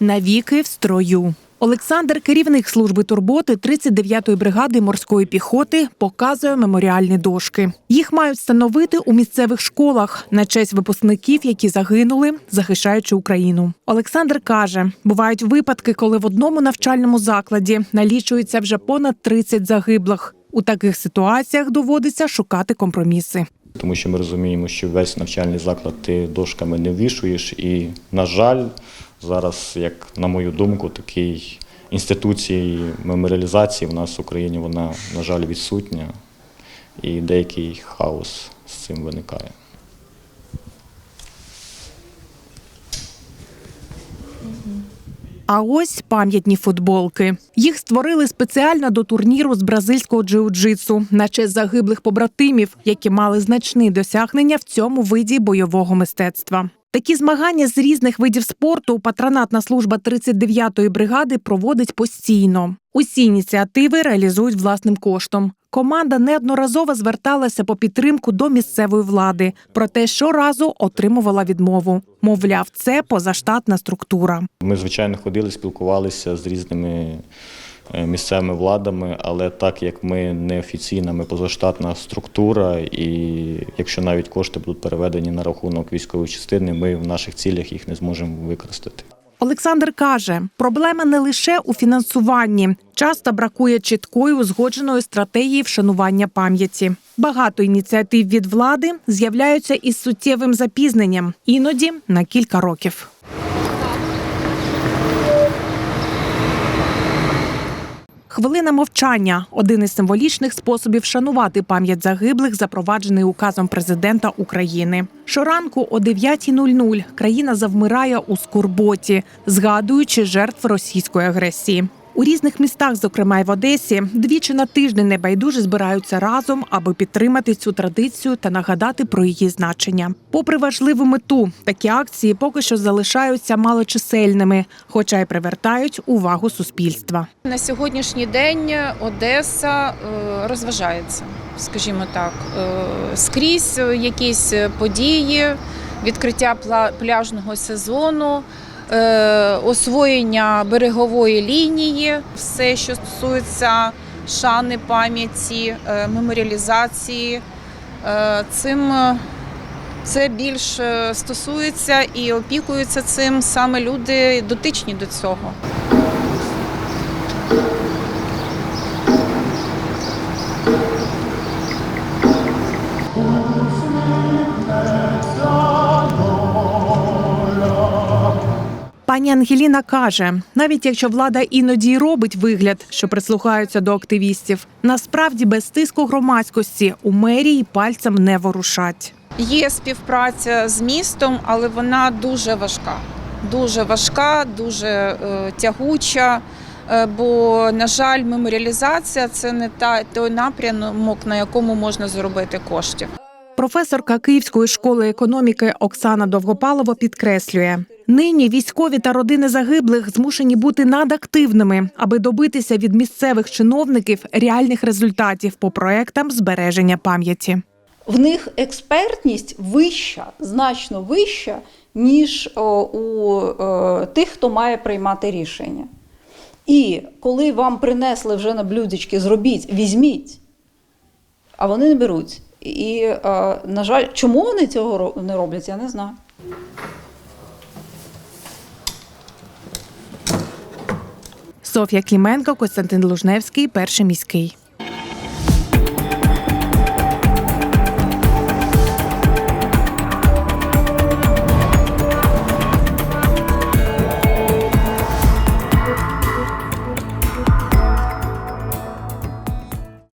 Навіки в строю. Олександр, керівник служби турботи 39-ї бригади морської піхоти, показує меморіальні дошки. Їх мають встановити у місцевих школах на честь випускників, які загинули, захищаючи Україну. Олександр каже, бувають випадки, коли в одному навчальному закладі налічується вже понад 30 загиблих. У таких ситуаціях доводиться шукати компроміси. Тому що ми розуміємо, що весь навчальний заклад ти дошками не вішуєш. І, на жаль, зараз, як на мою думку, такий інституції меморіалізації в нас в Україні вона, на жаль, відсутня. І деякий хаос з цим виникає. А ось пам'ятні футболки. Їх створили спеціально до турніру з бразильського джиу-джитсу на честь загиблих побратимів, які мали значні досягнення в цьому виді бойового мистецтва. Такі змагання з різних видів спорту патронатна служба 39-ї бригади проводить постійно. Усі ініціативи реалізують власним коштом. Команда неодноразово зверталася по підтримку до місцевої влади, проте щоразу отримувала відмову. Мовляв, це позаштатна структура. Ми, звичайно, ходили, спілкувалися з різними е, місцевими владами, але так як ми неофіційна, ми позаштатна структура, і якщо навіть кошти будуть переведені на рахунок військової частини, ми в наших цілях їх не зможемо використати. Олександр каже, проблема не лише у фінансуванні. Часто бракує чіткої узгодженої стратегії вшанування пам'яті. Багато ініціатив від влади з'являються із суттєвим запізненням, іноді на кілька років. Хвилина мовчання один із символічних способів шанувати пам'ять загиблих, запроваджений указом президента України. Щоранку о 9.00 країна завмирає у скорботі, згадуючи жертв російської агресії. У різних містах, зокрема й в Одесі, двічі на тиждень небайдужі збираються разом, аби підтримати цю традицію та нагадати про її значення. Попри важливу мету, такі акції поки що залишаються малочисельними, хоча й привертають увагу суспільства. На сьогоднішній день Одеса е, розважається, скажімо так, Е, скрізь якісь події, відкриття пляжного сезону, освоєння берегової лінії, все, що стосується шани пам'яті, е, меморіалізації. Е, Цим е, це більш е, стосується і опікуються цим саме люди дотичні до цього. Пані Ангеліна каже: навіть якщо влада іноді й робить вигляд, що прислухаються до активістів, насправді без тиску громадськості у мерії пальцем не ворушать. Є співпраця з містом, але вона дуже важка. Дуже важка, дуже е, тягуча. е, Бо, на жаль, меморіалізація це не та той напрямок, на якому можна заробити коштів. Професорка Київської школи економіки Оксана Довгопалова підкреслює: нині військові та родини загиблих змушені бути надактивними, аби добитися від місцевих чиновників реальних результатів по проектам збереження пам'яті. в них експертність вища, значно вища, ніж у е, тих, хто має приймати рішення. І коли вам принесли вже на блюдечки, зробіть, візьміть, а вони не беруть. І, е, на жаль, чому вони цього не роблять, я не знаю. Софія Кліменко, Костянтин Лужневський, перший міський.